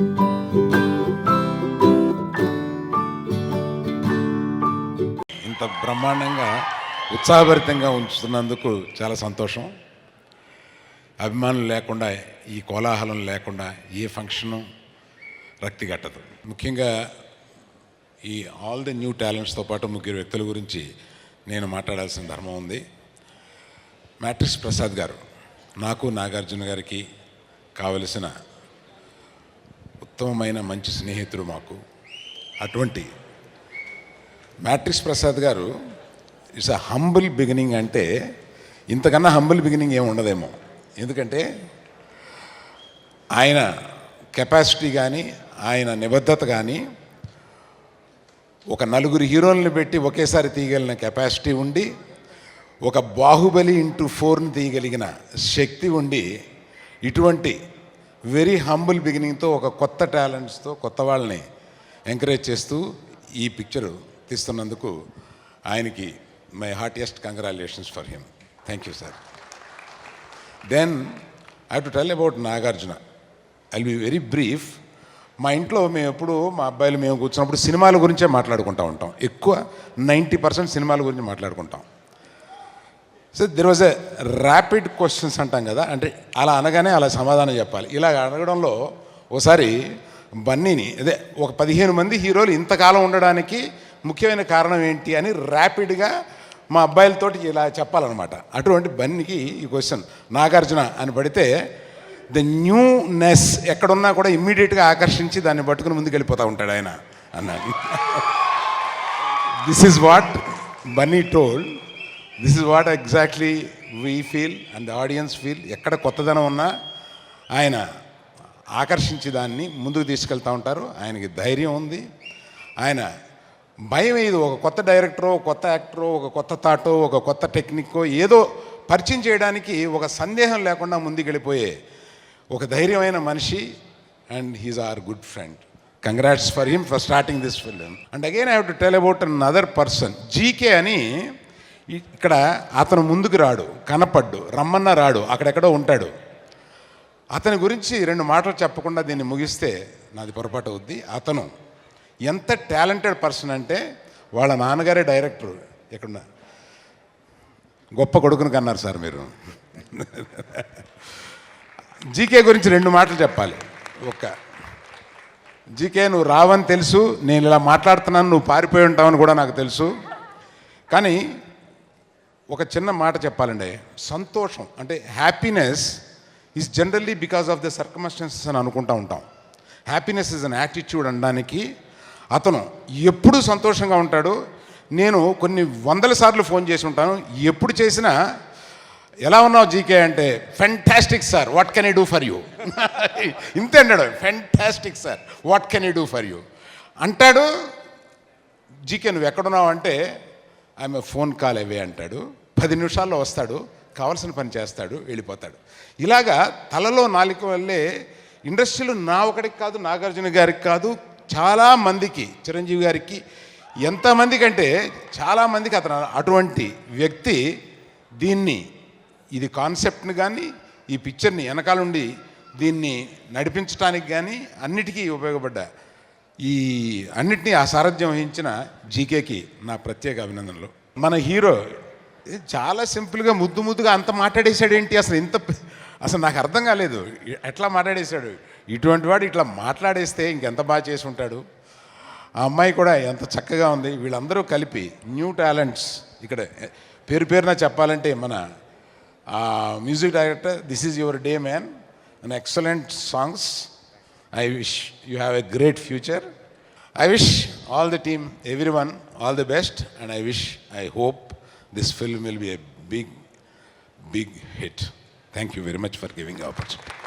ఇంత బ్రహ్మాండంగా ఉత్సాహభరితంగా ఉంచుతున్నందుకు చాలా సంతోషం. అభిమానులు లేకుండా ఈ కోలాహలం లేకుండా ఏ ఫంక్షను రక్తి కట్టదు. ముఖ్యంగా ఈ ఆల్ ది న్యూ టాలెంట్స్తో పాటు ముగ్గురు వ్యక్తుల గురించి నేను మాట్లాడాల్సిన ధర్మం ఉంది. మ్యాట్రిక్స్ ప్రసాద్ గారు నాకు నాగార్జున గారికి కావలసిన ఉత్తమమైన మంచి స్నేహితుడు మాకు. అటువంటి మ్యాట్రిక్స్ ప్రసాద్ గారు ఇట్స్ అ హంబుల్ బిగినింగ్ అంటే ఇంతకన్నా హంబుల్ బిగినింగ్ ఏమి ఉండదేమో. ఎందుకంటే ఆయన కెపాసిటీ కానీ ఆయన నిబద్ధత కానీ ఒక నలుగురు హీరోలను పెట్టి ఒకేసారి తీయగలిగిన కెపాసిటీ ఉండి ఒక బాహుబలి ఇంటూ ఫోర్ని తీయగలిగిన శక్తి ఉండి ఇటువంటి వెరీ హంబుల్ బిగినింగ్తో ఒక కొత్త టాలెంట్స్తో కొత్త వాళ్ళని ఎంకరేజ్ చేస్తూ ఈ పిక్చర్ తీస్తున్నందుకు ఆయనకి my heartiest congratulations for him. Thank you sir then I to tell about Nagarjuna. I be very brief మా ఇంట్లో మేము ఎప్పుడు మా అబ్బాయిలు మేము కూర్చున్నప్పుడు సినిమాల గురించే మాట్లాడుకుంటూ ఉంటాం. ఎక్కువ నైంటీ పర్సెంట్ సినిమాల గురించి మాట్లాడుకుంటాం. So there was a rapid questions అంటాం కదా అంటే అలా అనగానే అలా సమాధానం చెప్పాలి. ఇలా అడగడంలో ఒకసారి బన్నీని అదే ఒక పదిహేను మంది హీరోలు ఇంతకాలం ఉండడానికి ముఖ్యమైన కారణం ఏంటి అని ర్యాపిడ్గా మా అబ్బాయిలతోటి ఇలా చెప్పాలన్నమాట. అటువంటి బన్నీకి ఈ క్వశ్చన్ నాగార్జున అని పడితే ద న్యూనెస్ ఎక్కడున్నా కూడా ఇమ్మీడియట్గా ఆకర్షించి దాన్ని పట్టుకుని ముందుకు వెళ్ళిపోతూ ఉంటాడు ఆయన అన్నాడు. This is what Bunny told this is what exactly we feel and the audience feel ఎక్కడ కొత్తదనం ఉన్నా ఆయన ఆకర్షించి దాన్ని ముందుకు తీసుకెళ్తూ ఉంటారు. ఆయనకి ధైర్యం ఉంది. ఆయన భయం ఏది? ఒక కొత్త డైరెక్టరో ఒక కొత్త యాక్టరో ఒక కొత్త థాటో ఒక కొత్త టెక్నిక్కో ఏదో పరిచయం చేయడానికి ఒక సందేహం లేకుండా ముందుకెళ్ళిపోయే ఒక ధైర్యమైన మనిషి and he's our good friend congrats for him for starting this film and again I have to tell about an other person GK అని ఇక్కడ అతను ముందుకు రాడు కనపడ్డు రమ్మన్న రాడు అక్కడెక్కడో ఉంటాడు. అతని గురించి రెండు మాటలు చెప్పకుండా దీన్ని ముగిస్తే నాది పొరపాటు అవుద్ది. అతను ఎంత టాలెంటెడ్ పర్సన్ అంటే వాళ్ళ నాన్నగారే డైరెక్టర్ ఇక్కడ గొప్ప కొడుకుని కన్నారు సార్ మీరు. జీకే గురించి రెండు మాటలు చెప్పాలి. ఒక్క జీకే నువ్వు రావని తెలుసు నేను ఇలా మాట్లాడుతున్నాను నువ్వు పారిపోయి ఉంటావని కూడా నాకు తెలుసు. కానీ ఒక చిన్న మాట చెప్పాలండి. సంతోషం అంటే happiness is generally because of the circumstances అని అనుకుంటా ఉంటాం. హ్యాపీనెస్ ఇస్ అన్ యాటిట్యూడ్ అనడానికి అతను ఎప్పుడు సంతోషంగా ఉంటాడు? నేను కొన్ని వందల సార్లు ఫోన్ చేసి ఉంటాను. ఎప్పుడు చేసినా ఎలా ఉన్నావు జీకే? అంటే fantastic sir what can I do for you ఇంతే అన్నాడు fantastic sir what can I do for you అంటాడు. జీకే నువ్వు ఎక్కడున్నావు అంటే ఆమె ఫోన్ కాల్ అవే అంటాడు. పది నిమిషాల్లో వస్తాడు. కావాల్సిన పని చేస్తాడు. వెళ్ళిపోతాడు. ఇలాగా తలలో నాలుక వల్లే ఇండస్ట్రీలు నా ఒకటికి కాదు నాగార్జున గారికి కాదు చాలా మందికి చిరంజీవి గారికి ఎంతమందికి అంటే చాలామందికి అతను అటువంటి వ్యక్తి దీన్ని ఇది కాన్సెప్ట్ని కానీ ఈ పిక్చర్ని వెనకాలండి దీన్ని నడిపించడానికి కానీ అన్నిటికీ ఉపయోగపడ్డా. ఈ అన్నిటినీ ఆ సారథ్యం వహించిన జీకేకి నా ప్రత్యేక అభినందనలు. మన హీరో చాలా సింపుల్గా ముద్దు ముద్దుగా అంత మాట్లాడేశాడు ఏంటి అసలు ఇంత అసలు నాకు అర్థం కాలేదు. ఎట్లా మాట్లాడేశాడు? ఇటువంటి వాడు ఇట్లా మాట్లాడేస్తే ఇంకెంత బాగా చేసి ఉంటాడు? ఆ అమ్మాయి కూడా ఎంత చక్కగా ఉంది. వీళ్ళందరూ కలిపి న్యూ టాలెంట్స్ ఇక్కడ పేరు పేరున చెప్పాలంటే మన music director this is your day man an excellent songs I wish you have a great future. I wish all the team, everyone, all the best, and I wish, I hope this film will be a big, big hit. Thank you very much for giving the opportunity.